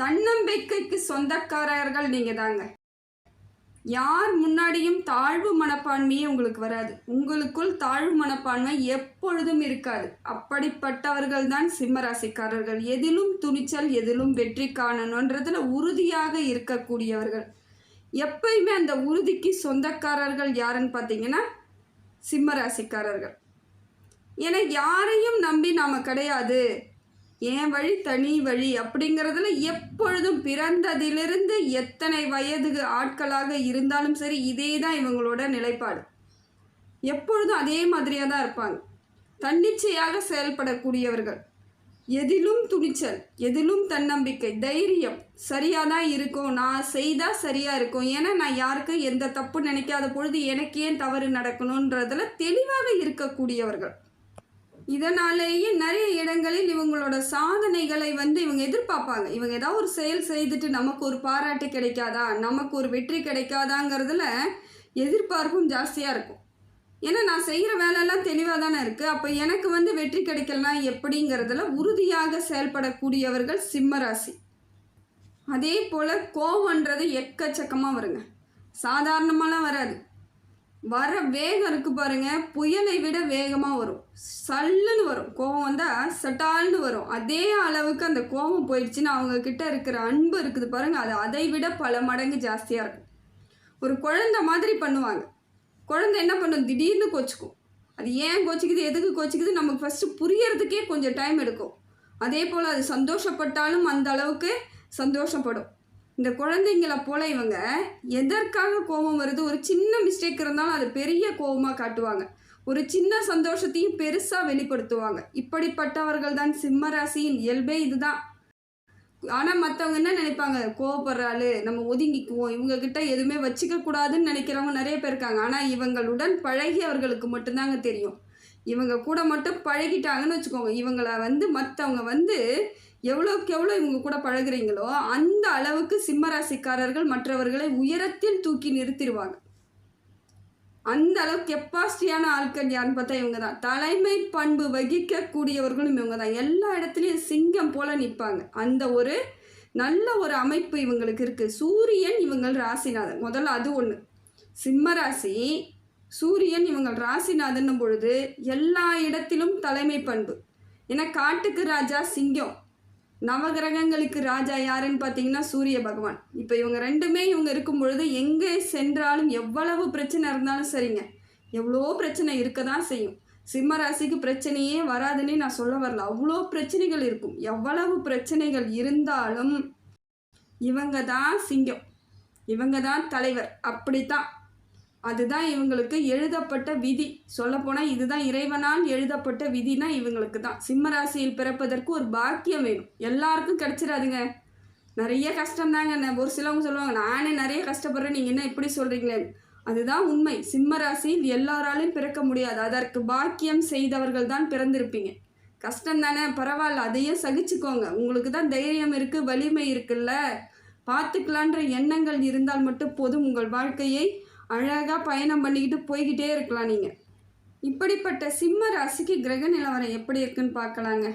தன்னம்பிக்கைக்கு சொந்தக்காரர்கள் நீங்கள் தாங்க. யார் முன்னாடியும் தாழ்வு மனப்பான்மையே உங்களுக்கு வராது. உங்களுக்குள் தாழ்வு மனப்பான்மை எப்பொழுதும் இருக்காது. அப்படிப்பட்டவர்கள் தான் சிம்மராசிக்காரர்கள். எதிலும் துணிச்சல் எதிலும் வெற்றி காணணுன்றதுல உறுதியாக இருக்கக்கூடியவர்கள். எப்பயுமே அந்த உறுதிக்கு சொந்தக்காரர்கள் யாருன்னு பார்த்தீங்கன்னா சிம்மராசிக்காரர்கள். என யாரையும் நம்பி நாம் கிடையாது. என் வழி தனி வழி அப்படிங்கிறதுல எப்பொழுதும் பிறந்ததிலிருந்து எத்தனை வயது ஆட்களாக இருந்தாலும் சரி இதே தான் இவங்களோட நிலைப்பாடு. எப்பொழுதும் அதே மாதிரியாக தான் இருப்பாங்க. தன்னிச்சையாக செயல்படக்கூடியவர்கள். எதிலும் துணிச்சல் எதிலும் தன்னம்பிக்கை தைரியம் சரியாக தான் இருக்கும். நான் செய்தால் சரியாக இருக்கும். ஏன்னா நான் யாருக்கும் எந்த தப்பு நினைக்காத பொழுது எனக்கு ஏன் தவறு நடக்கணுன்றதில் தெளிவாக இருக்கக்கூடியவர்கள். இதனாலேயே நிறைய இடங்களில் இவங்களோட சாதனைகளை வந்து இவங்க எதிர்பார்ப்பாங்க. இவங்க ஏதாவது ஒரு செயல் செய்துட்டு நமக்கு ஒரு பாராட்டு கிடைக்காதா? நமக்கு ஒரு வெற்றி கிடைக்காதாங்கிறதுல எதிர்பார்ப்பும் ஜாஸ்தியாக இருக்கும். ஏன்னா நான் செய்கிற வேலையெல்லாம் தெளிவாக தானே இருக்குது அப்போ எனக்கு வந்து வெற்றி கிடைக்கலாம் எப்படிங்கிறதுல உறுதியாக செயல்படக்கூடியவர்கள் சிம்மராசி. அதே போல் கோவன்றது எக்கச்சக்கமாக வருங்க. சாதாரணமாலாம் வராது. வர வேகம் இருக்குது பாருங்கள் புயலை விட வேகமாக வரும். சல்லுன்னு வரும். கோவம் வந்தால் சட்டால்னு வரும். அதே அளவுக்கு அந்த கோவம் போயிடுச்சுன்னா அவங்க கிட்ட இருக்கிற அன்பு இருக்குது பாருங்கள் அது அதை விட பல மடங்கு ஜாஸ்தியாக இருக்கும். ஒரு குழந்தை மாதிரி பண்ணுவாங்க. குழந்தை என்ன பண்ணும்? திடீர்னு கோச்சிக்கும். அது ஏன் கோச்சிக்குது? எதுக்கு கோச்சிக்குது நமக்கு ஃபஸ்ட்டு புரியறதுக்கே கொஞ்சம் டைம் எடுக்கும். அதே போல் அது சந்தோஷப்பட்டாலும் அந்த அளவுக்கு சந்தோஷப்படும். இந்த குழந்தைங்கள போல இவங்க எதற்காக கோபம் வருது? ஒரு சின்ன மிஸ்டேக் இருந்தாலும் அது பெரிய கோபமாக காட்டுவாங்க. ஒரு சின்ன சந்தோஷத்தையும் பெருசாக வெளிப்படுத்துவாங்க. இப்படிப்பட்டவர்கள் தான் சிம்மராசியின் இயல்பே இதுதான். ஆனால் மற்றவங்க என்ன நினைப்பாங்க? கோவப்படுறாள் நம்ம ஒதுங்கிக்குவோம். இவங்கக்கிட்ட எதுவுமே வச்சுக்க கூடாதுன்னு நினைக்கிறவங்க நிறைய பேர் இருக்காங்க. ஆனால் இவங்களுடன் பழகியவர்களுக்கு மட்டும்தாங்க தெரியும். இவங்க கூட மட்டும் பழகிட்டாங்கன்னு வச்சுக்கோங்க. இவங்கள வந்து மற்றவங்க வந்து எவ்வளோக்கு எவ்வளோ இவங்க கூட பழகுறீங்களோ அந்த அளவுக்கு சிம்மராசிக்காரர்கள் மற்றவர்களை உயரத்தில் தூக்கி நிறுத்திடுவாங்க. அந்த அளவுக்கு கெப்பாசிட்டியான ஆட்கள் யாருன்னு பார்த்தா இவங்க தான் தலைமை பண்பு வகிக்கக்கூடியவர்களும் இவங்க தான் எல்லா இடத்துலையும் சிங்கம் போல நிற்பாங்க. அந்த ஒரு நல்ல ஒரு அமைப்பு இவங்களுக்கு இருக்குது சூரியன் இவங்கள் ராசிநாதன். முதல்ல அது ஒன்று சிம்ம ராசி சூரியன் இவங்கள் ராசிநாதன் பொழுது எல்லா இடத்திலும் தலைமை பண்பு. ஏன்னா காட்டுக்கு ராஜா சிங்கம். நவகிரகங்களுக்கு ராஜா யாருன்னு பார்த்தீங்கன்னா சூரிய பகவான். இப்போ இவங்க ரெண்டுமே இவங்க இருக்கும் பொழுது எங்கே சென்றாலும் எவ்வளவு பிரச்சனை இருந்தாலும் சரிங்க. எவ்வளோ பிரச்சனை இருக்க தான் செய்யும். சிம்ம ராசிக்கு பிரச்சனையே வராதுன்னே நான் சொல்ல வரல. அவ்வளோ பிரச்சனைகள் இருக்கும். எவ்வளவு பிரச்சனைகள் இருந்தாலும் இவங்க தான் சிங்கம். இவங்க தான் தலைவர். அப்படித்தான். அதுதான் இவங்களுக்கு எழுதப்பட்ட விதி. சொல்லப்போனால் இதுதான் இறைவனால் எழுதப்பட்ட விதினா இவங்களுக்கு தான் சிம்ம ராசியில் பிறப்பதற்கு ஒரு பாக்கியம் வேணும். எல்லாருக்கும் கிடைச்சிடாதுங்க நிறைய கஷ்டம் தாங்க ஒரு சிலவங்க சொல்லுவாங்க நானே நிறைய கஷ்டப்படுறேன். நீங்கள் என்ன இப்படி சொல்கிறீங்களே அதுதான் உண்மை. சிம்ம ராசியில் எல்லாராலையும் பிறக்க முடியாது. அதற்கு பாக்கியம் செய்தவர்கள் தான் பிறந்திருப்பீங்க. கஷ்டம் தானே பரவாயில்ல. அதையே சகிச்சுக்கோங்க. உங்களுக்கு தான் தைரியம் இருக்குது வலிமை இருக்குல்ல. பார்த்துக்கலான்ற எண்ணங்கள் இருந்தால் மட்டும் போதும் உங்கள் வாழ்க்கையை. அழகாக பயணம் பண்ணிக்கிட்டு போய்கிட்டே இருக்கலாம் நீங்கள் இப்படிப்பட்ட சிம்ம ராசிக்கு கிரக நிலவரம் எப்படி இருக்குன்னு பார்க்கலாங்க.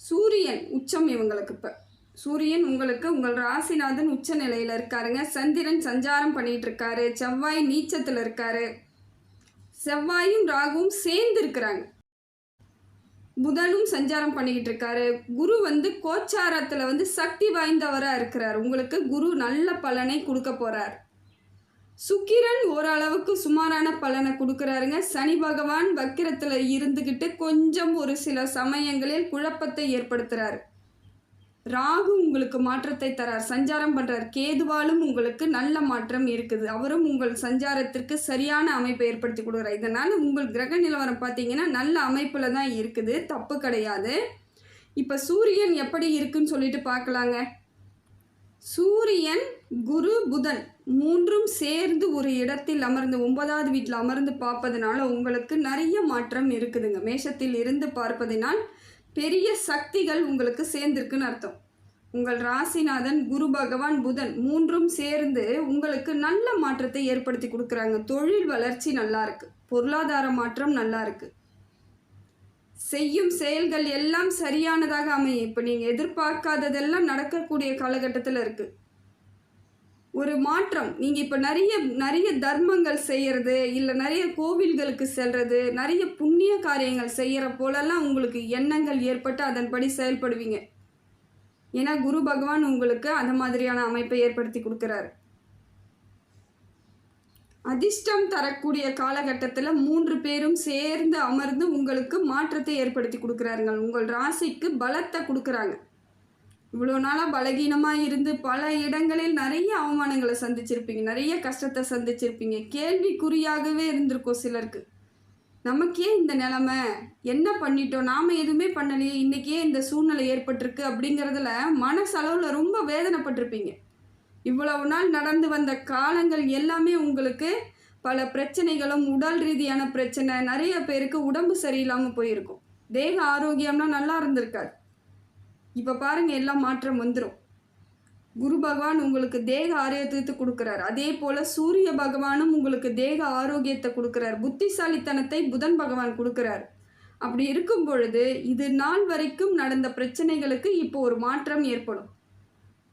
சூரியன் உச்சம் இவங்களுக்கு இப்போ. சூரியன் உங்களுக்கு உங்கள் ராசிநாதன் உச்ச நிலையில் இருக்காருங்க. சந்திரன் சஞ்சாரம் பண்ணிகிட்டு இருக்காரு செவ்வாய் நீச்சத்தில் இருக்காரு. செவ்வாயும் ராகுவும் சேர்ந்து இருக்கிறாங்க. புதனும் சஞ்சாரம் பண்ணிக்கிட்டு இருக்காரு குரு வந்து கோச்சாரத்தில் வந்து சக்தி வாய்ந்தவராக இருக்கிறார். உங்களுக்கு குரு நல்ல பலனை கொடுக்க போகிறார் சுக்கிரன் ஓரளவுக்கு சுமாரான பலனை கொடுக்குறாருங்க. சனி பகவான் வக்கிரத்தில் இருந்துக்கிட்டு கொஞ்சம் ஒரு சில சமயங்களில் குழப்பத்தை ஏற்படுத்துகிறாரு ராகு உங்களுக்கு மாற்றத்தை தரார். சஞ்சாரம் பண்ணுறார் கேதுவாலும் உங்களுக்கு நல்ல மாற்றம் இருக்குது. அவரும் உங்கள் சஞ்சாரத்திற்கு சரியான அமைப்பை ஏற்படுத்தி கொடுக்குறார். இதனால் உங்கள் கிரக நிலவரம் பார்த்தீங்கன்னா நல்ல அமைப்பில் தான் இருக்குது. தப்பு கிடையாது. இப்போ சூரியன் எப்படி இருக்குன்னு சொல்லிட்டு பார்க்கலாங்க. சூரியன் குரு புதன் மூன்றும் சேர்ந்து ஒரு இடத்தில் அமர்ந்து ஒன்பதாவது வீட்டில் அமர்ந்து பார்ப்பதனால உங்களுக்கு நிறைய மாற்றம் இருக்குதுங்க. மேஷத்தில் இருந்து பார்ப்பதினால் பெரிய சக்திகள் உங்களுக்கு சேர்ந்திருக்குன்னு அர்த்தம். உங்கள் ராசிநாதன் குரு பகவான் புதன் மூன்றும் சேர்ந்து உங்களுக்கு நல்ல மாற்றத்தை ஏற்படுத்தி கொடுக்குறாங்க. தொழில் வளர்ச்சி நல்லா இருக்கு. பொருளாதார மாற்றம் நல்லா இருக்கு. செய்யும் செயல்கள் எல்லாம் சரியானதாக அமையும். இப்போ நீங்கள் எதிர்பார்க்காததெல்லாம் நடக்கக்கூடிய காலகட்டத்தில் இருக்குது ஒரு மாற்றம். நீங்கள் இப்போ நிறைய நிறைய தர்மங்கள் செய்கிறது இல்லை நிறைய கோவில்களுக்கு செல்றது நிறைய புண்ணிய காரியங்கள் செய்கிற போலெல்லாம் உங்களுக்கு எண்ணங்கள் ஏற்பட்டு அதன்படி செயல்படுவீங்க. ஏன்னா குரு பகவான் உங்களுக்கு அந்த மாதிரியான அமைப்பை ஏற்படுத்தி கொடுக்குறாரு. அதிர்ஷ்டம் தரக்கூடிய காலகட்டத்தில் மூன்று பேரும் சேர்ந்து அமர்ந்து உங்களுக்கு மாற்றத்தை ஏற்படுத்தி கொடுக்குறாருங்க உங்கள் ராசிக்கு பலத்தை கொடுக்குறாங்க. இவ்வளோ நாளாக பலகீனமாக இருந்து பல இடங்களில் நிறைய அவமானங்களை சந்திச்சிருப்பீங்க நிறைய கஷ்டத்தை சந்திச்சிருப்பீங்க. கேள்விக்குறியாகவே இருந்திருக்கும் சிலருக்கு. நமக்கே இந்த நிலமை என்ன பண்ணிட்டோம் நாம் எதுவுமே பண்ணலையே இன்றைக்கே இந்த சூழ்நிலை ஏற்பட்டிருக்கு அப்படிங்கிறதுல மனசளவில் ரொம்ப வேதனைப்பட்டிருப்பீங்க. இவ்வளவு நாள் நடந்து வந்த காலங்கள் எல்லாமே உங்களுக்கு பல பிரச்சனைகளும் உடல் ரீதியான பிரச்சனை நிறைய பேருக்கு உடம்பு சரியில்லாமல் போயிருக்கும். தேக ஆரோக்கியம்னா நல்லா இருந்திருக்காது. இப்போ பாருங்கள் எல்லாம் மாற்றம் வந்துடும் குரு பகவான் உங்களுக்கு தேக ஆரோக்கியத்தை கொடுக்குறாரு. அதே போல் சூரிய பகவானும் உங்களுக்கு தேக ஆரோக்கியத்தை கொடுக்குறாரு. புத்திசாலித்தனத்தை புதன் பகவான் கொடுக்குறாரு. அப்படி இருக்கும் பொழுது இது நாள் வரைக்கும் நடந்த பிரச்சனைகளுக்கு இப்போ ஒரு மாற்றம் ஏற்படும்.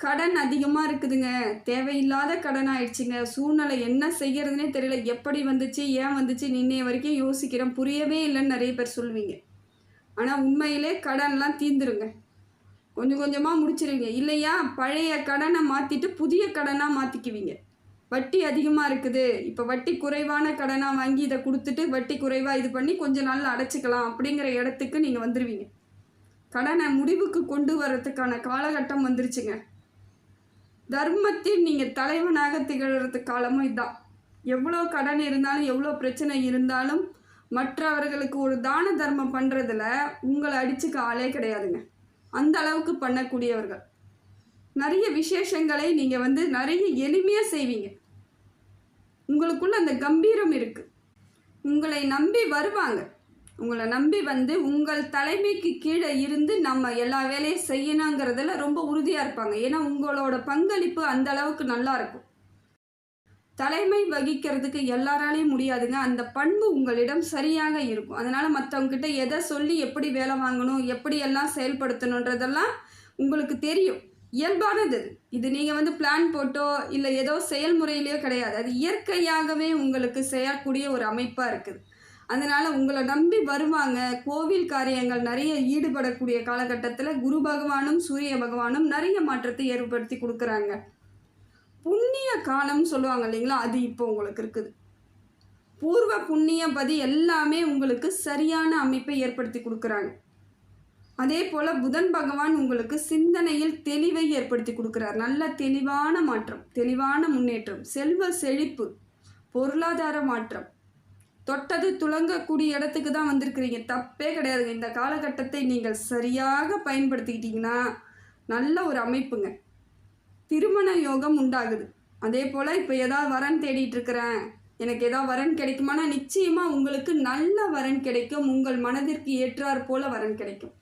கடன் அதிகமாக இருக்குதுங்க. தேவையில்லாத கடன் ஆயிடுச்சுங்க. சூழ்நிலை என்ன செய்யறதுனே தெரியல. எப்படி வந்துச்சு ஏன் வந்துச்சு நின்னைய வரைக்கும் யோசிக்கிறேன் புரியவே இல்லைன்னு நிறைய பேர் சொல்லுவீங்க. ஆனால் உண்மையிலே கடன்லாம் தீந்துருங்க. கொஞ்சம் கொஞ்சமாக முடிச்சிருவீங்க. இல்லையா? பழைய கடனை மாற்றிட்டு புதிய கடனாக மாற்றிக்குவீங்க வட்டி அதிகமாக இருக்குது. இப்போ வட்டி குறைவான கடனாக வாங்கி இதை கொடுத்துட்டு வட்டி குறைவாக இது பண்ணி கொஞ்ச நாள் அடைச்சிக்கலாம் அப்படிங்கிற இடத்துக்கு நீங்கள் வந்துடுவீங்க கடனை முடிவுக்கு கொண்டு வர்றதுக்கான காலகட்டம் வந்துருச்சுங்க. தர்மத்தில் நீங்கள் தலைவனாக திகழறது காலமும் இதுதான் எவ்வளோ கடன் இருந்தாலும் எவ்வளோ பிரச்சனை இருந்தாலும் மற்றவர்களுக்கு ஒரு தான தர்மம் பண்ணுறதுல உங்களை அடிச்சுக்க ஆளே கிடையாதுங்க. அந்த அளவுக்கு பண்ணக்கூடியவர்கள். நிறைய விசேஷங்களை நீங்கள் வந்து நிறைய எளிமையாக செய்வீங்க. உங்களுக்குள்ள அந்த கம்பீரம் இருக்குது உங்களை நம்பி வருவாங்க. உங்களை நம்பி வந்து உங்கள் தலைமைக்கு கீழே இருந்து நம்ம எல்லா வேலையும் செய்யணுங்கிறதுல ரொம்ப உறுதியாக இருப்பாங்க. ஏன்னா உங்களோட பங்களிப்பு அந்த அளவுக்கு நல்லா இருக்கும். தலைமை வகிக்கிறதுக்கு எல்லாராலையும் முடியாதுங்க. அந்த பண்பு உங்களிடம் சரியாக இருக்கும். அதனால் மற்றவங்ககிட்ட எதை சொல்லி எப்படி வேலை வாங்கணும் எப்படி எல்லாம் செயல்படுத்தணுன்றதெல்லாம் உங்களுக்கு தெரியும். இயல்பானது. இது. இது நீங்கள் வந்து பிளான் போட்டோ இல்லை ஏதோ செயல்முறையிலையோ கிடையாது. அது இயற்கையாகவே உங்களுக்கு செய்யக்கூடிய ஒரு அமைப்பாக இருக்குது. அதனால் உங்களை நம்பி வருவாங்க. கோவில் காரியங்கள் நிறைய ஈடுபடக்கூடிய காலகட்டத்தில் குரு பகவானும் சூரிய பகவானும் நிறைய மாற்றத்தை ஏற்படுத்தி கொடுக்குறாங்க. புண்ணிய காலம்னு சொல்லுவாங்க இல்லைங்களா? அது இப்போ உங்களுக்கு இருக்குது. பூர்வ புண்ணிய பதி எல்லாமே உங்களுக்கு சரியான அமைப்பை ஏற்படுத்தி கொடுக்குறாங்க. அதே போல் புதன் பகவான் உங்களுக்கு சிந்தனையில் தெளிவை ஏற்படுத்தி கொடுக்குறார். நல்ல தெளிவான மாற்றம் தெளிவான முன்னேற்றம் செல்வ செழிப்பு பொருளாதார மாற்றம். தொட்டது துளங்கக்கூடிய இடத்துக்கு தான் வந்திருக்கிறீங்க. தப்பே கிடையாதுங்க. இந்த காலகட்டத்தை நீங்கள் சரியாக பயன்படுத்திக்கிட்டீங்கன்னா நல்ல ஒரு அமைப்புங்க. திருமண யோகம் உண்டாகுது. அதே போல் இப்போ ஏதாவது வரன் தேடிட்டு இருக்கிறேன் எனக்கு ஏதாவது வரன் கிடைக்குமானா நிச்சயமாக உங்களுக்கு நல்ல வரன் கிடைக்கும். உங்கள் மனதிற்கு ஏற்றாற் போல வரன் கிடைக்கும்.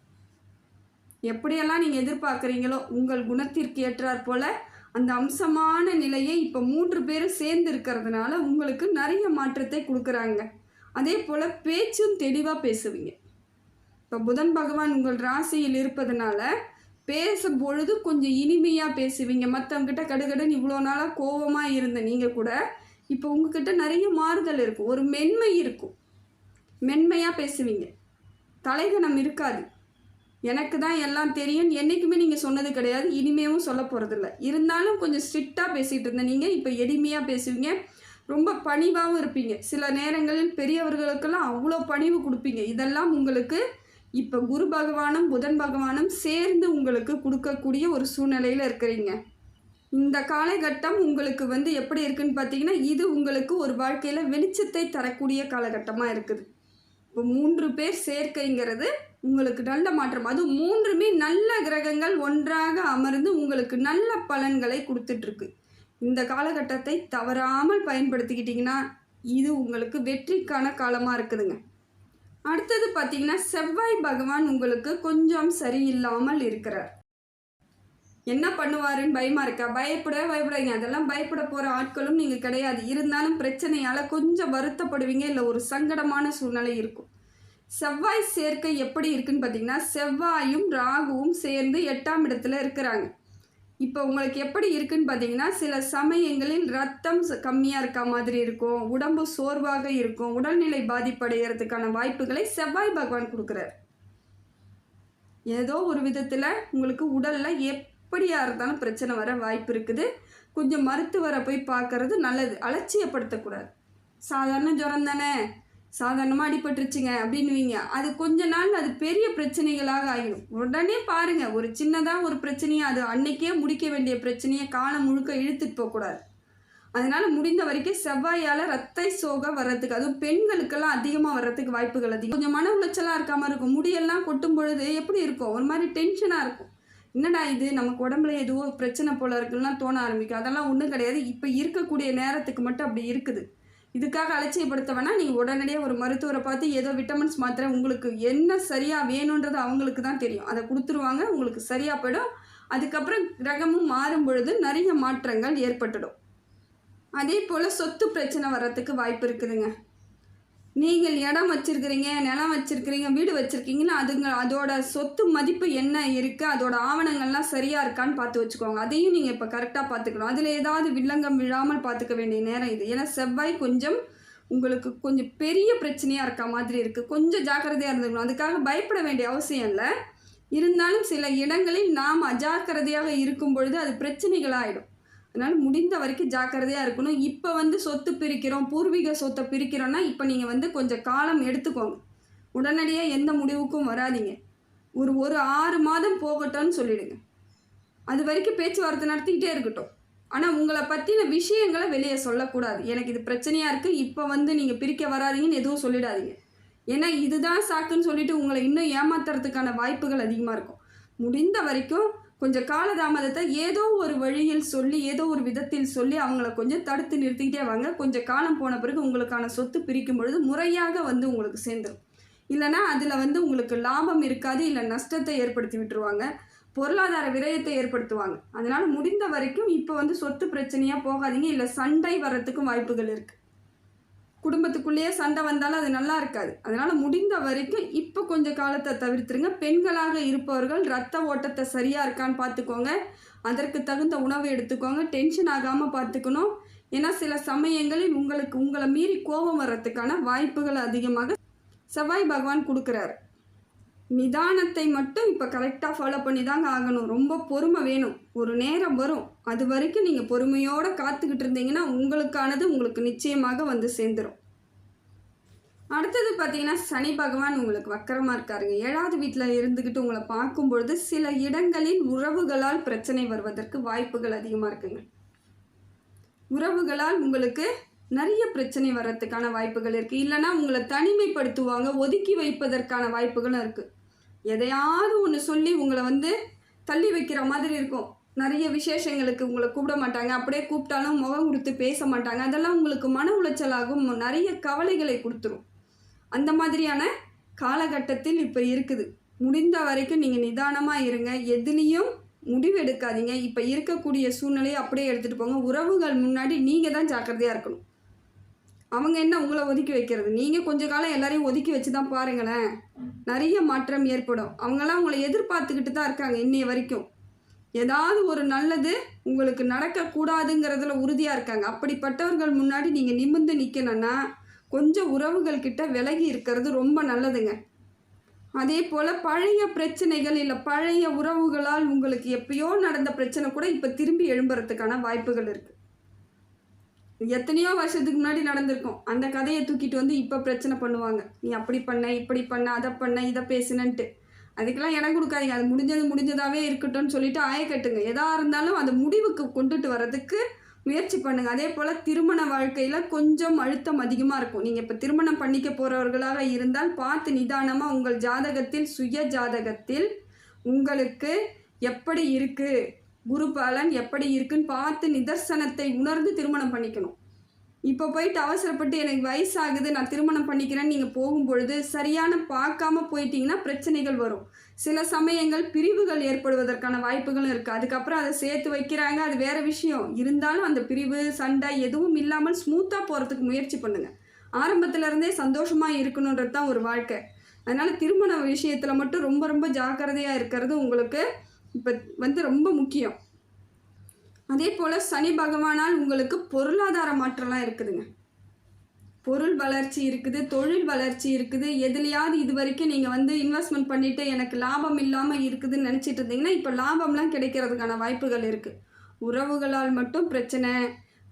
எப்படியெல்லாம் நீங்கள் எதிர்பார்க்குறீங்களோ உங்கள் குணத்திற்கு ஏற்றாற் போல அந்த அம்சமான நிலையை இப்போ மூன்று பேரும் சேர்ந்து இருக்கிறதுனால உங்களுக்கு நிறைய மாற்றத்தை கொடுக்குறாங்க. அதே போல் பேச்சும் தெளிவாக பேசுவீங்க. இப்போ புதன் பகவான் உங்கள் ராசியில் இருப்பதனால பேசும்பொழுது கொஞ்சம் இனிமையாக பேசுவீங்க. மற்றவங்கிட்ட கடுகடுன்னு இவ்வளோ நாளாக கோவமாக இருந்த நீங்கள் கூட இப்போ உங்ககிட்ட நிறைய மாறுதல் இருக்கும் ஒரு மென்மை இருக்கும். மென்மையாக பேசுவீங்க. தலைகணம் இருக்காது. எனக்கு தான் எல்லாம் தெரியும். என்றைக்குமே நீங்கள் சொன்னது கிடையாது. இனிமேவும் சொல்ல போகிறதில்ல இருந்தாலும் கொஞ்சம் ஸ்ட்ரிக்டாக பேசிகிட்டு இருந்த நீங்கள் இப்போ எளிமையாக பேசுவீங்க. ரொம்ப பணிவாகவும் இருப்பீங்க. சில நேரங்களில் பெரியவர்களுக்கெல்லாம் அவ்வளோ பணிவு கொடுப்பீங்க. இதெல்லாம் உங்களுக்கு இப்போ குரு பகவானும் புதன் பகவானும் சேர்ந்து உங்களுக்கு கொடுக்கக்கூடிய ஒரு சூழ்நிலையில் இருக்கிறீங்க. இந்த காலகட்டம் உங்களுக்கு வந்து எப்படி இருக்குன்னு பார்த்தீங்கன்னா இது உங்களுக்கு ஒரு வாழ்க்கையில் வெளிச்சத்தை தரக்கூடிய காலகட்டமாக இருக்குது. இப்போ மூன்று பேர் சேர்க்கைங்கிறது உங்களுக்கு நல்ல மாற்றம். அது மூன்றுமே நல்ல கிரகங்கள் ஒன்றாக அமர்ந்து உங்களுக்கு நல்ல பலன்களை கொடுத்துட்ருக்கு. இந்த காலகட்டத்தை தவறாமல் பயன்படுத்திக்கிட்டிங்கன்னா இது உங்களுக்கு வெற்றிக்கான காலமாக இருக்குதுங்க. அடுத்தது பார்த்தீங்கன்னா செவ்வாய் பகவான் உங்களுக்கு கொஞ்சம் சரியில்லாமல் இருக்கிறார். என்ன பண்ணுவாருன்னு பயமா இருக்கா? பயப்படவே பயப்படாதீங்க. அதெல்லாம் பயப்பட போகிற ஆட்களும் நீங்கள் கிடையாது. இருந்தாலும் பிரச்சனையால் கொஞ்சம் வருத்தப்படுவீங்க. இல்லை ஒரு சங்கடமான சூழ்நிலை இருக்கும். செவ்வாய் சேர்க்கை எப்படி இருக்குன்னு பார்த்தீங்கன்னா செவ்வாயும் ராகுவும் சேர்ந்து எட்டாம் இடத்துல இருக்கிறாங்க. இப்போ உங்களுக்கு எப்படி இருக்குன்னு பார்த்தீங்கன்னா சில சமயங்களில் ரத்தம் ச- இருக்க மாதிரி இருக்கும் உடம்பு சோர்வாக இருக்கும் உடல்நிலை பாதிப்படைகிறதுக்கான வாய்ப்புகளை செவ்வாய் பகவான் கொடுக்குறாரு. ஏதோ ஒரு விதத்தில் உங்களுக்கு உடலில் எப்படியா இருந்தாலும் பிரச்சனை வர வாய்ப்பு இருக்குது. கொஞ்சம் மருத்துவரை போய் பார்க்கறது நல்லது. அலட்சியப்படுத்தக்கூடாது. சாதாரண ஜுரம் தானே? சாதாரணமாக அடிபட்டுருச்சுங்க அப்படின்னுவீங்க. அது கொஞ்ச நாள் அது பெரிய பிரச்சனைகளாக ஆகிடும். உடனே பாருங்க ஒரு சின்னதாக ஒரு பிரச்சனையை அது அன்னைக்கே முடிக்க வேண்டிய பிரச்சனையை காலம் முழுக்க இழுத்துட்டு போகக்கூடாது அதனால முடிந்த வரைக்கும் செவ்வாயால் ரத்த சோகை வர்றதுக்கு அதுவும் பெண்களுக்கெல்லாம் அதிகமாக வர்றதுக்கு வாய்ப்புகள் அதிகம். கொஞ்சம் மன உளைச்சலாக இருக்காமல் இருக்கும். முடியெல்லாம் கொட்டும் பொழுது எப்படி இருக்கும்? ஒரு மாதிரி டென்ஷனாக இருக்கும். என்னடா இது? நமக்கு உடம்புல எதுவோ பிரச்சனை போல இருக்குன்னா தோண ஆரம்பிக்கும். அதெல்லாம் ஒன்றும் கிடையாது. இப்போ இருக்கக்கூடிய நேரத்துக்கு மட்டும் அப்படி இருக்குது. இதுக்காக அலட்சியப்படுத்த வேணால் நீங்கள் உடனடியாக ஒரு மருத்துவரை பார்த்து ஏதோ விட்டமின்ஸ் மாத்திரை உங்களுக்கு என்ன சரியாக வேணுன்றது அவங்களுக்கு தான் தெரியும். அதை கொடுத்துருவாங்க உங்களுக்கு சரியாக போயிடும். அதுக்கப்புறம் கிரகமும் மாறும் பொழுது நிறைய மாற்றங்கள் ஏற்பட்டுடும். அதே போல் சொத்து பிரச்சனை வர்றதுக்கு வாய்ப்பு இருக்குதுங்க. நீங்கள் இடம் வச்சிருக்கிறீங்க நிலம் வச்சிருக்கிறீங்க வீடு வச்சிருக்கீங்கன்னா அதுங்க அதோட சொத்து மதிப்பு என்ன இருக்குது அதோட ஆவணங்கள்லாம் சரியாக இருக்கான்னு பார்த்து வச்சுக்கோங்க. அதையும் நீங்கள் இப்போ கரெக்டாக பார்த்துக்கணும். அதில் ஏதாவது வில்லங்கம் விழாமல் பார்த்துக்க வேண்டிய நேரம் இது. ஏன்னா செவ்வாய் கொஞ்சம் உங்களுக்கு கொஞ்சம் பெரிய பிரச்சனையாக இருக்க மாதிரி இருக்குது கொஞ்சம் ஜாக்கிரதையாக இருந்துக்கணும். அதுக்காக பயப்பட வேண்டிய அவசியம் இல்லை. இருந்தாலும் சில இடங்களில் நாம் அஜாக்கிரதையாக இருக்கும் பொழுது அது பிரச்சனைகளாகிடும் அதனால் முடிந்த வரைக்கும் ஜாக்கிரதையாக இருக்கணும். இப்போ வந்து சொத்து பிரிக்கிறோம் பூர்வீக சொத்தை பிரிக்கிறோன்னா இப்போ நீங்கள் வந்து கொஞ்சம் காலம் எடுத்துக்கோங்க. உடனடியாக எந்த முடிவுக்கும் வராதீங்க. ஒரு ஒரு ஆறு மாதம் போகட்டும்னு சொல்லிடுங்க. அது வரைக்கும் பேச்சுவார்த்தை நடத்திக்கிட்டே இருக்கட்டும். ஆனால் உங்களை பற்றின விஷயங்களை வெளியே சொல்லக்கூடாது. எனக்கு இது பிரச்சனையாக இருக்குது இப்போ வந்து நீங்கள் பிரிக்க வராதீங்கன்னு எதுவும் சொல்லிடாதீங்க. ஏன்னா இதுதான் சாக்குன்னு சொல்லிட்டு உங்களை இன்னும் ஏமாத்துறதுக்கான வாய்ப்புகள் அதிகமாக இருக்கும். முடிந்த வரைக்கும் கொஞ்சம் காலதாமதத்தை ஏதோ ஒரு வழியில் சொல்லி ஏதோ ஒரு விதத்தில் சொல்லி அவங்கள கொஞ்சம் தடுத்து நிறுத்திக்கிட்டே வாங்க. கொஞ்சம் காலம் போன பிறகு உங்களுக்கான சொத்து பிரிக்கும் பொழுது முறையாக வந்து உங்களுக்கு சேர்ந்துடும் இல்லைன்னா அதில் வந்து உங்களுக்கு லாபம் இருக்காது இல்லை நஷ்டத்தை ஏற்படுத்தி விட்டுருவாங்க பொருளாதார விரயத்தை ஏற்படுத்துவாங்க. அதனால் முடிந்த வரைக்கும் இப்போ வந்து சொத்து பிரச்சனையாக போகாதீங்க இல்லை சண்டை வர்றதுக்கும் வாய்ப்புகள் இருக்குது குடும்பத்துக்குள்ளேயே சண்டை வந்தாலும் அது நல்லா இருக்காது. அதனால் முடிந்த வரைக்கும் இப்போ கொஞ்சம் காலத்தை தவிர்த்துருங்க. பெண்களாக இருப்பவர்கள் ரத்த ஓட்டத்தை சரியாக இருக்கான்னு பார்த்துக்கோங்க. அதற்கு தகுந்த உணவு எடுத்துக்கோங்க. டென்ஷன் ஆகாமல் பார்த்துக்கணும். ஏன்னா சில சமயங்களில் உங்களுக்கு உங்களை மீறி கோபம் வர்றதுக்கான வாய்ப்புகள் அதிகமாக செவ்வாய் பகவான் கொடுக்குறாரு. நிதானத்தை மட்டும் இப்போ கரெக்டாக ஃபாலோ பண்ணி தாங்க ஆகணும். ரொம்ப பொறுமை வேணும். ஒரு நேரம் வரும். அது வரைக்கும் நீங்கள் பொறுமையோடு காத்துக்கிட்டு இருந்தீங்கன்னா உங்களுக்கானது உங்களுக்கு நிச்சயமாக வந்து சேர்ந்துடும் அடுத்தது பார்த்தீங்கன்னா சனி பகவான் உங்களுக்கு வக்கரமாக இருக்காருங்க. ஏழாவது வீட்டில் இருந்துக்கிட்டு உங்களை பார்க்கும் பொழுது சில இடங்களில் உறவுகளால் பிரச்சனை வருவதற்கு வாய்ப்புகள் அதிகமாக இருக்குங்க. உறவுகளால் உங்களுக்கு நிறைய பிரச்சனை வர்றதுக்கான வாய்ப்புகள் இருக்குது இல்லைன்னா உங்களை தனிமைப்படுத்துவாங்க ஒதுக்கி வைப்பதற்கான வாய்ப்புகளும் இருக்குது எதையாவது ஒன்று சொல்லி உங்களை வந்து தள்ளி வைக்கிற மாதிரி இருக்கும். நிறைய விசேஷங்களுக்கு உங்களை கூப்பிட மாட்டாங்க. அப்படியே கூப்பிட்டாலும் முகம் கொடுத்து பேச மாட்டாங்க. அதெல்லாம் உங்களுக்கு மன உளைச்சலாகும் நிறைய கவலைகளை கொடுத்துரும். அந்த மாதிரியான காலகட்டத்தில் இப்போ இருக்குது. முடிந்த வரைக்கும் நீங்கள் நிதானமாக இருங்க. எதுலேயும் முடிவு எடுக்காதீங்க. இப்போ இருக்கக்கூடிய சூழ்நிலையை அப்படியே எடுத்துகிட்டு போங்க. உறவுகள் முன்னாடி நீங்கள் தான் ஜாக்கிரதையாக இருக்கணும். அவங்க என்ன உங்களை ஒதுக்கி வைக்கிறது? நீங்கள் கொஞ்ச காலம் எல்லாரையும் ஒதுக்கி வச்சு தான் பாருங்களேன். நிறைய மாற்றம் ஏற்படும். அவங்கெல்லாம் உங்களை எதிர்பார்த்துக்கிட்டு தான் இருக்காங்க இன்னைய வரைக்கும். ஏதாவது ஒரு நல்லது உங்களுக்கு நடக்கக்கூடாதுங்கிறதுல உறுதியாக இருக்காங்க. அப்படிப்பட்டவர்கள் முன்னாடி நீங்கள் நிமிர்ந்து நிற்கணும்னா கொஞ்சம் உறவுகள் கிட்ட விலகி இருக்கிறது ரொம்ப நல்லதுங்க. அதே போல் பழைய பிரச்சனைகள் இல்லை பழைய உறவுகளால் உங்களுக்கு எப்பயோ நடந்த பிரச்சனை கூட இப்போ திரும்பி எழும்புறதுக்கான வாய்ப்புகள் இருக்குது எத்தனையோ வருஷத்துக்கு முன்னாடி நடந்திருக்கும். அந்த கதையை தூக்கிட்டு வந்து இப்போ பிரச்சனை பண்ணுவாங்க. நீ அப்படி பண்ண இப்படி பண்ண அதை பண்ண இதை பேசுனன்ட்டு. அதுக்கெல்லாம் இடம் கொடுக்காதீங்க. அது முடிஞ்சது முடிஞ்சதாகவே இருக்கட்டும்னு சொல்லிட்டு ஆயக்கட்டுங்க எதாக இருந்தாலும் அந்த முடிவுக்கு கொண்டுட்டு வர்றதுக்கு முயற்சி பண்ணுங்க. அதே போல் திருமண வாழ்க்கையில் கொஞ்சம் அழுத்தம் அதிகமாக இருக்கும். நீங்கள் இப்போ திருமணம் பண்ணிக்க போகிறவர்களாக இருந்தால் பார்த்து நிதானமாக உங்கள் ஜாதகத்தில் சுய ஜாதகத்தில் உங்களுக்கு எப்படி இருக்குது குரு பலன் எப்படி இருக்குன்னு பார்த்து நிதர்சனத்தை உணர்ந்து திருமணம் பண்ணிக்கணும். இப்போ போயிட்டு அவசரப்பட்டு எனக்கு வயசாகுது நான் திருமணம் பண்ணிக்கிறேன்னு நீங்கள் போகும்பொழுது சரியான பார்க்காம போயிட்டீங்கன்னா பிரச்சனைகள் வரும். சில சமயங்கள் பிரிவுகள் ஏற்படுவதற்கான வாய்ப்புகளும் இருக்குது அதுக்கப்புறம் அதை சேர்த்து வைக்கிறாங்க அது வேறு விஷயம். இருந்தாலும் அந்த பிரிவு சண்டை எதுவும் இல்லாமல் ஸ்மூத்தாக போகிறதுக்கு முயற்சி பண்ணுங்கள் ஆரம்பத்துலேருந்தே சந்தோஷமாக இருக்கணுன்றது தான் ஒரு வாழ்க்கை. அதனால் திருமண விஷயத்தில் மட்டும் ரொம்ப ரொம்ப ஜாக்கிரதையாக இருக்கிறது உங்களுக்கு இப்போ வந்து ரொம்ப முக்கியம். அதே போல் சனி பகவானால் உங்களுக்கு பொருளாதார மாற்றம்லாம் இருக்குதுங்க. பொருள் வளர்ச்சி இருக்குது தொழில் வளர்ச்சி இருக்குது. எதுலையாவது இது வரைக்கும் நீங்கள் வந்து இன்வெஸ்ட்மெண்ட் பண்ணிவிட்டு எனக்கு லாபம் இல்லாமல் இருக்குதுன்னு நினச்சிட்டு இருந்தீங்கன்னா இப்போ லாபம்லாம் கிடைக்கிறதுக்கான வாய்ப்புகள் இருக்குது உறவுகளால் மட்டும் பிரச்சனை.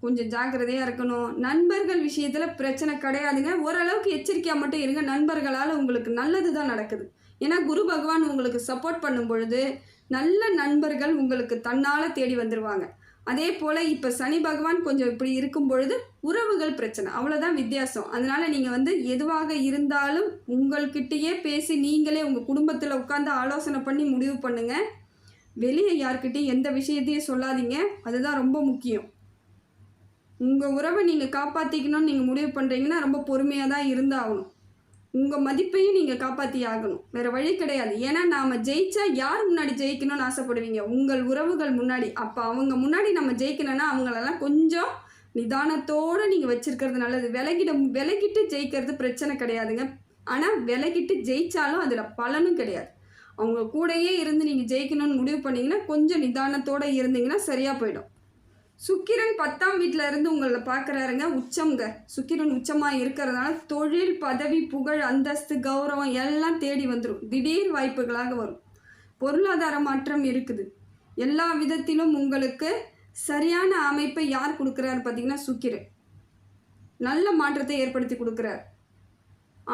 கொஞ்சம் ஜாக்கிரதையாக இருக்கணும். நண்பர்கள் விஷயத்தில் பிரச்சனை கிடையாதுங்க. ஓரளவுக்கு எச்சரிக்கையாக மட்டும் இருங்க. நண்பர்களால் உங்களுக்கு நல்லது தான் நடக்குது. ஏன்னா குரு பகவான் உங்களுக்கு சப்போர்ட் பண்ணும் பொழுது நல்ல நண்பர்கள் உங்களுக்கு தன்னால் தேடி வந்துடுவாங்க அதே போல் இப்போ சனி பகவான் கொஞ்சம் இப்படி இருக்கும் பொழுது உறவுகள் பிரச்சனை. அவ்வளோதான் வித்தியாசம். அதனால் நீங்கள் வந்து எதுவாக இருந்தாலும் உங்கள்கிட்டயே பேசி நீங்களே உங்கள் குடும்பத்தில் உட்காந்து ஆலோசனை பண்ணி முடிவு பண்ணுங்கள் வெளியே யார்கிட்டையும் எந்த விஷயத்தையும் சொல்லாதீங்க. அதுதான் ரொம்ப முக்கியம். உங்கள் உறவை நீங்கள் காப்பாற்றிக்கணும்னு நீங்கள் முடிவு பண்ணுறீங்கன்னா ரொம்ப பொறுமையாக தான் இருந்தாகணும். உங்கள் மதிப்பையும் நீங்கள் காப்பாற்றி ஆகணும். வேறு வழி கிடையாது. ஏன்னா நாம் ஜெயிச்சா யார் முன்னாடி ஜெயிக்கணும்னு ஆசைப்படுவீங்க? உங்கள் உறவுகள் முன்னாடி. அப்போ அவங்க முன்னாடி நம்ம ஜெயிக்கணும்னா அவங்களெல்லாம் கொஞ்சம் நிதானத்தோடு நீங்கள் வச்சுருக்கிறது நல்லது. விலகிட விலகிட்டு ஜெயிக்கிறது பிரச்சனை கிடையாதுங்க. ஆனால் விலகிட்டு ஜெயித்தாலும் அதில் பலனும் கிடையாது. அவங்க கூடயே இருந்து நீங்கள் ஜெயிக்கணும்னு முடிவு பண்ணிங்கன்னா கொஞ்சம் நிதானத்தோடு இருந்தீங்கன்னா சரியாக போயிடும். சுக்கிரன் பத்தாம் வீட்டில் இருந்து உங்களை பார்க்குறாருங்க உச்சம்ங்க. சுக்கிரன் உச்சமாக இருக்கிறதுனால தொழில் பதவி புகழ் அந்தஸ்து கௌரவம் எல்லாம் தேடி வந்துடும் திடீர் வாய்ப்புகளாக வரும். பொருளாதார மாற்றம் இருக்குது. எல்லா விதத்திலும் உங்களுக்கு சரியான அமைப்பை யார் கொடுக்குறாரு பார்த்தீங்கன்னா சுக்கிரன். நல்ல மாற்றத்தை ஏற்படுத்தி கொடுக்குறார்.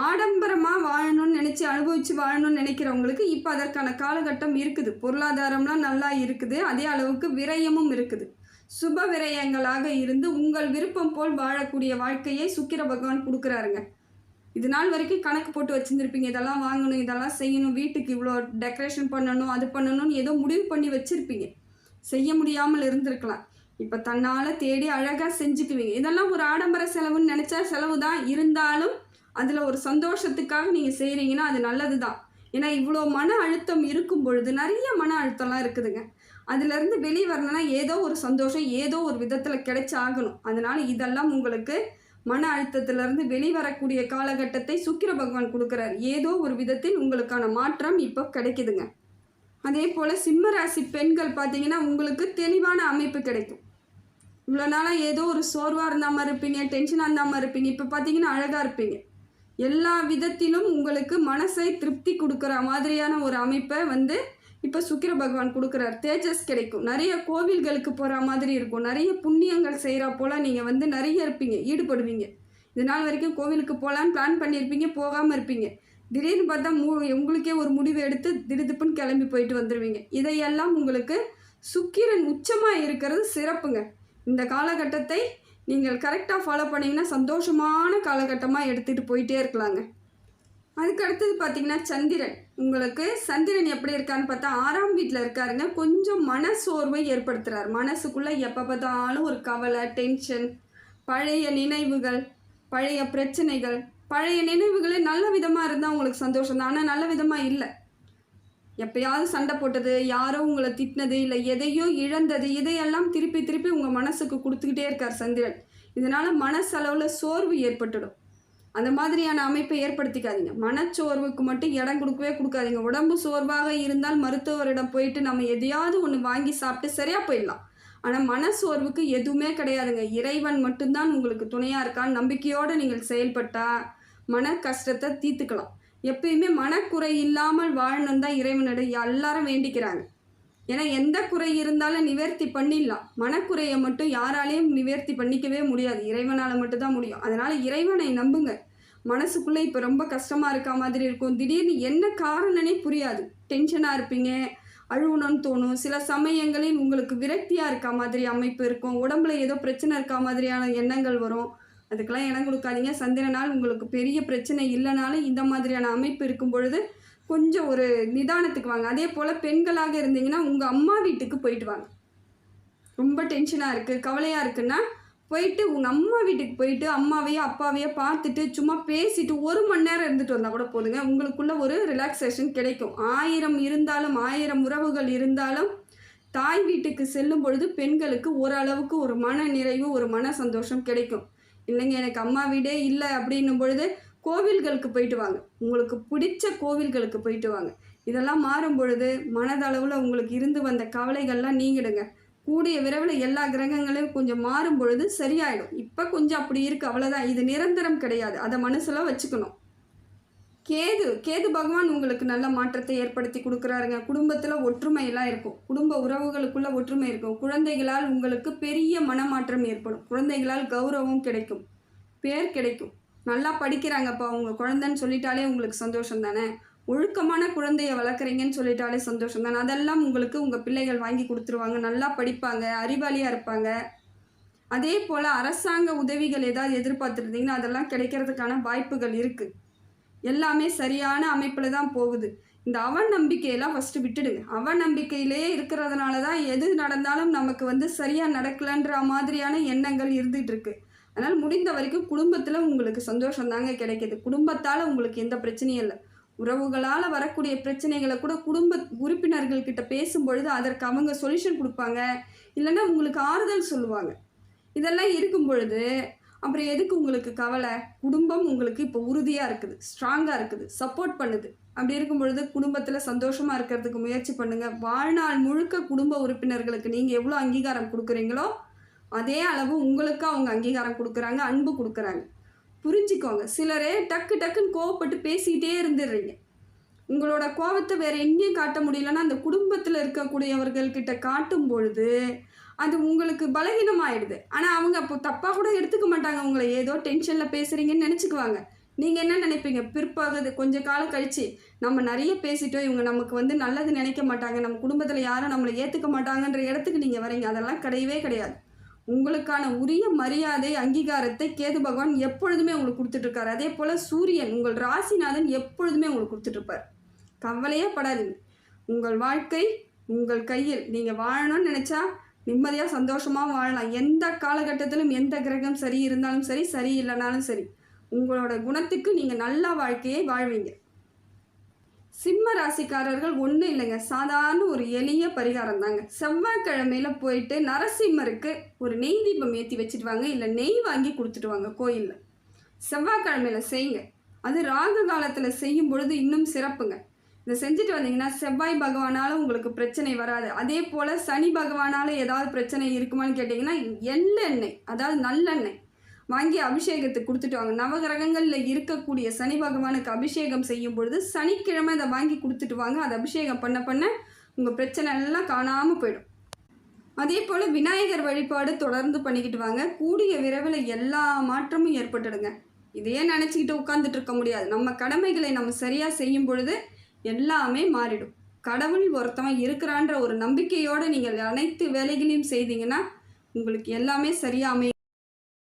ஆடம்பரமாக வாழணும்னு நினச்சி அனுபவித்து வாழணும்னு நினைக்கிறவங்களுக்கு இப்போ அதற்கான காலகட்டம் இருக்குது. பொருளாதாரம்லாம் நல்லா இருக்குது. அதே அளவுக்கு விரயமும் இருக்குது. சுப விரயங்களாக இருந்து உங்கள் விருப்பம் போல் வாழக்கூடிய வாழ்க்கையை சுக்கிர பகவான் கொடுக்குறாருங்க. இது நாள் வரைக்கும் கணக்கு போட்டு வச்சுருந்துருப்பீங்க. இதெல்லாம் வாங்கணும் இதெல்லாம் செய்யணும் வீட்டுக்கு இவ்வளோ டெக்கரேஷன் பண்ணணும் அது பண்ணணும்னு ஏதோ முடிவு பண்ணி வச்சுருப்பீங்க. செய்ய முடியாமல் இருந்திருக்கலாம். இப்போ தன்னால் தேடி அழகாக செஞ்சுக்குவீங்க. இதெல்லாம் ஒரு ஆடம்பர செலவுன்னு நினச்சா செலவு தான். இருந்தாலும் அதில் ஒரு சந்தோஷத்துக்காக நீங்கள் செய்கிறீங்கன்னா அது நல்லது தான் ஏன்னா இவ்வளோ மன அழுத்தம் இருக்கும் பொழுது நிறைய மன அழுத்தம்லாம் இருக்குதுங்க. அதுலேருந்து வெளியே வரணும்னா ஏதோ ஒரு சந்தோஷம் ஏதோ ஒரு விதத்தில் கிடைச்சாகணும். அதனால் இதெல்லாம் உங்களுக்கு மன அழுத்தத்திலிருந்து வெளிவரக்கூடிய காலகட்டத்தை சுக்கிர பகவான் கொடுக்குறாரு. ஏதோ ஒரு விதத்தில் உங்களுக்கான மாற்றம் இப்போ கிடைக்குதுங்க. அதே போல் சிம்ம ராசி பெண்கள் பார்த்தீங்கன்னா உங்களுக்கு தெளிவான அமைப்பு கிடைக்கும். இவ்வளோ நாளாக ஏதோ ஒரு சோர்வாக இருந்த மாதிரி இருப்பீங்க டென்ஷனாக இருந்த மாதிரி இருப்பீங்க. இப்போ பார்த்தீங்கன்னா அழகாக இருப்பீங்க. எல்லா விதத்திலும் உங்களுக்கு மனசை திருப்தி கொடுக்குற மாதிரியான ஒரு அமைப்பை வந்து இப்போ சுக்கிர பகவான் கொடுக்குறார். தேஜஸ் கிடைக்கும். நிறைய கோவில்களுக்கு போகிற மாதிரி இருக்கும். நிறைய புண்ணியங்கள் செய்கிறா போல் நீங்கள் வந்து நிறைய இருப்பீங்க. ஈடுபடுவீங்க. இது நாள் வரைக்கும் கோவிலுக்கு போகலான்னு பிளான் பண்ணியிருப்பீங்க. போகாமல் இருப்பீங்க. திடீர்னு பார்த்தா மூ உங்களுக்கே ஒரு முடிவு எடுத்து திடுதுப்புன்னு கிளம்பி போயிட்டு வந்துடுவீங்க இதையெல்லாம் உங்களுக்கு சுக்கிரன் உச்சமாக இருக்கிறது சிறப்புங்க. இந்த காலகட்டத்தை நீங்கள் கரெக்டாக ஃபாலோ பண்ணிங்கன்னா சந்தோஷமான காலகட்டமாக எடுத்துகிட்டு போயிட்டே இருக்கலாங்க. அதுக்கு அடுத்தது பார்த்தீங்கன்னா சந்திரன். உங்களுக்கு சந்திரன் எப்படி இருக்கான்னு பார்த்தா ஆறாம் வீட்டில் இருக்காருங்க. கொஞ்சம் மன சோர்வை ஏற்படுத்துகிறார் மனசுக்குள்ளே எப்போ பார்த்தாலும் ஒரு கவலை டென்ஷன் பழைய நினைவுகள் பழைய பிரச்சனைகள். பழைய நினைவுகளே நல்ல விதமாக இருந்தால் உங்களுக்கு சந்தோஷம் தான். ஆனால் நல்ல விதமாக இல்லை. எப்பயாவது சண்டை போட்டது யாரோ உங்களை திட்டினது இல்லை எதையோ இழந்தது இதையெல்லாம் திருப்பி திருப்பி உங்கள் மனசுக்கு கொடுத்துக்கிட்டே இருக்கார் சந்திரன். இதனால் மனசளவில் சோர்வு ஏற்பட்டுடும். அந்த மாதிரியான அமைப்பை ஏற்படுத்திக்காதீங்க. மனச்சோர்வுக்கு மட்டும் இடம் கொடுக்கவே கொடுக்காதீங்க. உடம்பு சோர்வாக இருந்தால் மருத்துவரிடம் போயிட்டு நம்ம எதையாவது ஒன்று வாங்கி சாப்பிட்டு சரியாக போயிடலாம். ஆனால் மனசோர்வுக்கு எதுவுமே கிடையாதுங்க. இறைவன் மட்டும்தான் உங்களுக்கு துணையாக இருக்கான் நம்பிக்கையோடு நீங்கள் செயல்பட்டால் மன கஷ்டத்தை தீர்த்துக்கலாம். எப்பயுமே மனக்குறை இல்லாமல் வாழணும் தான் இறைவனிடம் எல்லாரும் வேண்டிக்கிறாங்க. ஏன்னா எந்த குறை இருந்தாலும் நிவர்த்தி பண்ணிடலாம். மனக்குறையை மட்டும் யாராலையும் நிவர்த்தி பண்ணிக்கவே முடியாது. இறைவனால் மட்டும்தான் முடியும். அதனால் இறைவனை நம்புங்க. மனசுக்குள்ளே இப்போ ரொம்ப கஷ்டமாக இருக்க மாதிரி இருக்கும். திடீர்னு என்ன காரணனே புரியாது. டென்ஷனாக இருப்பீங்க அழுவணும்னு தோணும். சில சமயங்களில் உங்களுக்கு விரக்தியாக இருக்க மாதிரி அமைப்பு இருக்கும். உடம்புல ஏதோ பிரச்சனை இருக்க மாதிரியான எண்ணங்கள் வரும். அதுக்கெல்லாம் இடம் கொடுக்காதீங்க. சந்திரனால் உங்களுக்கு பெரிய பிரச்சனை இல்லைனாலும் இந்த மாதிரியான அமைப்பு இருக்கும் பொழுது கொஞ்சம் ஒரு நிதானத்துக்கு வாங்க. அதே போல் பெண்களாக இருந்தீங்கன்னா உங்கள் அம்மா வீட்டுக்கு போயிட்டு வாங்க. ரொம்ப டென்ஷனாக இருக்குது கவலையாக இருக்குன்னா போயிட்டு உங்கள் அம்மா வீட்டுக்கு போயிட்டு அம்மாவையோ அப்பாவையோ பார்த்துட்டு சும்மா பேசிட்டு ஒரு மணி நேரம் இருந்துட்டு வந்தால் கூட போதுங்க. உங்களுக்குள்ள ஒரு ரிலாக்ஸேஷன் கிடைக்கும். ஆயிரம் இருந்தாலும் ஆயிரம் உறவுகள் இருந்தாலும் தாய் வீட்டுக்கு செல்லும் பொழுது பெண்களுக்கு ஓரளவுக்கு ஒரு மன நிறைவு ஒரு மன சந்தோஷம் கிடைக்கும். இல்லைங்க எனக்கு அம்மா வீடே இல்லை அப்படின்னும் பொழுது கோவில்களுக்கு போயிட்டு வாங்க. உங்களுக்கு பிடிச்ச கோவில்களுக்கு போயிட்டு வாங்க. இதெல்லாம் மாறும் பொழுது மனதளவில் உங்களுக்கு இருந்து வந்த கவலைகள்லாம் நீங்கிடுங்க. கூடிய விரைவில் எல்லா கிரகங்களையும் கொஞ்சம் மாறும் பொழுது சரியாயிடும். இப்போ கொஞ்சம் அப்படி இருக்குது அவ்வளோதான் இது நிரந்தரம் கிடையாது. அதை மனசில் வச்சுக்கணும். கேது கேது பகவான் உங்களுக்கு நல்ல மாற்றத்தை ஏற்படுத்தி கொடுக்குறாருங்க. குடும்பத்தில் ஒற்றுமையெல்லாம் இருக்கும். குடும்ப உறவுகளுக்குள்ள ஒற்றுமை இருக்கும். குழந்தைகளால் உங்களுக்கு பெரிய மனமாற்றம் ஏற்படும். குழந்தைகளால் கௌரவம் கிடைக்கும். பேர் கிடைக்கும். நல்லா படிக்கிறாங்கப்பா. உங்கள் குழந்தைன்னு சொல்லிட்டாலே உங்களுக்கு சந்தோஷம் தானே? ஒழுக்கமான குழந்தைய வளர்க்குறீங்கன்னு சொல்லிட்டாலே சந்தோஷம் தான் அதெல்லாம் உங்களுக்கு உங்கள் பிள்ளைகள் வாங்கி கொடுத்துருவாங்க. நல்லா படிப்பாங்க அறிவாளியாக இருப்பாங்க. அதே போல் அரசாங்க உதவிகள் ஏதாவது எதிர்பார்த்துருந்தீங்கன்னா அதெல்லாம் கிடைக்கிறதுக்கான வாய்ப்புகள் இருக்குது எல்லாமே சரியான அமைப்பில் தான் போகுது. இந்த அவநம்பிக்கையெல்லாம் ஃபஸ்ட்டு விட்டுடுங்க. அவநம்பிக்கையிலே இருக்கிறதுனால தான் எது நடந்தாலும் நமக்கு வந்து சரியாக நடக்கலன்ற மாதிரியான எண்ணங்கள் இருந்துகிட்ருக்கு அதனால் முடிந்த வரைக்கும் குடும்பத்தில் உங்களுக்கு சந்தோஷம் தாங்க கிடைக்கிது. குடும்பத்தால் உங்களுக்கு எந்த பிரச்சனையும் இல்லை. உறவுகளால் வரக்கூடிய பிரச்சனைகளை கூட குடும்ப உறுப்பினர்கள்கிட்ட பேசும்பொழுது அதற்கு அவங்க சொல்யூஷன் கொடுப்பாங்க. இல்லைன்னா உங்களுக்கு ஆறுதல் சொல்லுவாங்க. இதெல்லாம் இருக்கும் பொழுது அப்புறம் எதுக்கு உங்களுக்கு கவலை? குடும்பம் உங்களுக்கு இப்போ உறுதியாக இருக்குது ஸ்ட்ராங்காக இருக்குது சப்போர்ட் பண்ணுது. அப்படி இருக்கும் பொழுது குடும்பத்தில் சந்தோஷமாக இருக்கிறதுக்கு முயற்சி பண்ணுங்கள் வாழ்நாள் முழுக்க குடும்ப உறுப்பினர்களுக்கு நீங்கள் எவ்வளோ அங்கீகாரம் கொடுக்குறீங்களோ அதே அளவு உங்களுக்கு அவங்க அங்கீகாரம் கொடுக்குறாங்க அன்பு கொடுக்குறாங்க. புரிஞ்சுக்கோங்க. சிலரே டக்கு டக்குன்னு கோவப்பட்டு பேசிக்கிட்டே இருந்துடுறீங்க. உங்களோட கோபத்தை வேற எங்கேயும் காட்ட முடியலன்னா அந்த குடும்பத்தில் இருக்கக்கூடியவர்கள்கிட்ட காட்டும் பொழுது அது உங்களுக்கு பலகீனமாயிடுது. ஆனால் அவங்க அப்போ தப்பாக கூட எடுத்துக்க மாட்டாங்க. உங்களை ஏதோ டென்ஷனில் பேசுகிறீங்கன்னு நினச்சிக்குவாங்க. நீங்கள் என்ன நினைப்பீங்க? பிற்பாகுது கொஞ்சம் காலம் கழிச்சு நம்ம நிறைய பேசிட்டோம். இவங்க நமக்கு வந்து நல்லது நினைக்க மாட்டாங்க. நம்ம குடும்பத்தில் யாரும் நம்மளை ஏற்றுக்க மாட்டாங்கன்ற இடத்துக்கு நீங்கள் வரீங்க. அதெல்லாம் கிடையவே கிடையாது. உங்களுக்கான உரிய மரியாதை அங்கீகாரத்தை கேது பகவான் எப்பொழுதுமே உங்களுக்கு கொடுத்துட்ருக்காரு அதே போல் சூரியன் உங்கள் ராசிநாதன் எப்பொழுதுமே உங்களுக்கு கொடுத்துட்ருப்பார் கவலையே படாதீங்க. உங்கள் வாழ்க்கை உங்கள் கையில். நீங்கள் வாழணும்னு நினச்சா நிம்மதியாக சந்தோஷமாக வாழலாம். எந்த காலகட்டத்திலும் எந்த கிரகம் சரி இருந்தாலும் சரி சரி இல்லைனாலும் சரி உங்களோட குணத்துக்கு நீங்கள் நல்ல வாழ்க்கையை வாழ்வீங்க. சிம்ம ராசிக்காரர்கள் ஒன்றும் இல்லைங்க. சாதாரண ஒரு எளிய பரிகாரம் தாங்க செவ்வாய்க்கிழமையில போயிட்டு நரசிம்மருக்கு ஒரு நெய் தீபம் ஏற்றி வச்சுட்டு வாங்க இல்லை நெய் வாங்கி கொடுத்துட்டு வாங்க கோயிலில். செவ்வாய்க்கிழமையில் செய்யுங்க. அது ராகு காலத்தில் செய்யும் பொழுது இன்னும் சிறப்புங்க. இதை செஞ்சுட்டு வந்தீங்கன்னா செவ்வாய் பகவானால் உங்களுக்கு பிரச்சனை வராது. அதே போல் சனி பகவானால் ஏதாவது பிரச்சனை இருக்குமான்னு கேட்டிங்கன்னா எள்ளெண்ணெய் அதாவது நல்லெண்ணெய். வாங்கி அபிஷேகத்துக்கு கொடுத்துட்டு வாங்க நவகிரகங்களில் இருக்கக்கூடிய சனி பகவானுக்கு அபிஷேகம் செய்யும் பொழுது சனிக்கிழமை அதை வாங்கி கொடுத்துட்டு வாங்க. அதை அபிஷேகம் பண்ண பண்ண உங்கள் பிரச்சனை எல்லாம் காணாமல் போயிடும். அதே போல் விநாயகர் வழிபாடு தொடர்ந்து பண்ணிக்கிட்டு வாங்க. கூடிய விரைவில் எல்லா மாற்றமும் ஏற்பட்டுடுங்க. இதையே நினச்சிக்கிட்டு உட்காந்துட்டு இருக்க முடியாது. நம்ம கடமைகளை நம்ம சரியாக செய்யும் பொழுது எல்லாமே மாறிடும். கடவுள் ஒருத்தவன் இருக்கிறான்ற ஒரு நம்பிக்கையோடு நீங்கள் அனைத்து வேலைகளையும் செய்தீங்கன்னா உங்களுக்கு எல்லாமே சரியாக அமையும்.